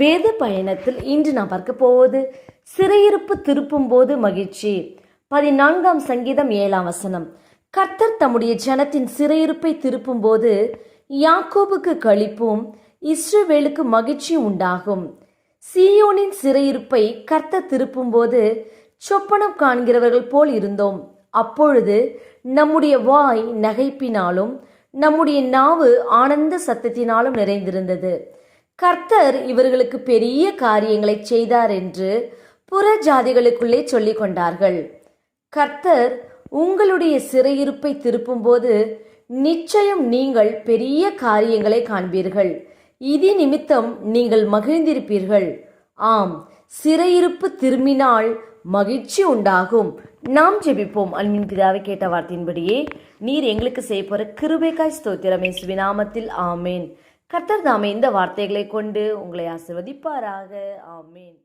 வேத பயணத்தில் இன்று நாம் பார்க்க போவது சிறையிருப்பு திருப்பும் போது மகிழ்ச்சி. பதினான்காம் சங்கீதம் ஏழாம் வசனம். கர்த்தர் தம்முடைய ஜனத்தின் சிறையிருப்பை திருப்பும் போது யாக்கோபுக்கு களிப்பும் இஸ்ரவேலுக்கு மகிழ்ச்சி உண்டாகும். சீயோனின் சிறையிருப்பை கர்த்தர் திருப்பும் போது சொப்பனம் காண்கிறவர்கள் போல் இருந்தோம். அப்பொழுது நம்முடைய வாய் நகைப்பினாலும் நம்முடைய நாவு ஆனந்த சத்தத்தினாலும் நிறைந்திருந்தது. கர்த்தர் இவர்களுக்கு பெரிய காரியங்களை செய்தார் என்று புற ஜாதிகளுக்குள்ளே சொல்லிக் கொண்டார்கள். கர்த்தர் உங்களுடைய சிறையிருப்பை திருப்பும்போது நிச்சயம் நீங்கள் பெரிய காரியங்களை காண்பீர்கள். இது நிமித்தம் நீங்கள் மகிழ்ந்திருப்பீர்கள். ஆம் சிறையிருப்பு திரும்பினால் மகிழ்ச்சி உண்டாகும். நாம் ஜெபிப்போம். அன்பின் பிதாவை கேட்ட வார்த்தையின்படியே நீர் எங்களுக்கு செய்ய போகிற கிருபைக்காய் ஸ்தோத்திரமே. சுவிநாமத்தில் ஆமேன். கர்த்தர் தாமே இந்த வார்த்தைகளை கொண்டு உங்களை ஆசிர்வதிப்பாராக. ஆமீன்.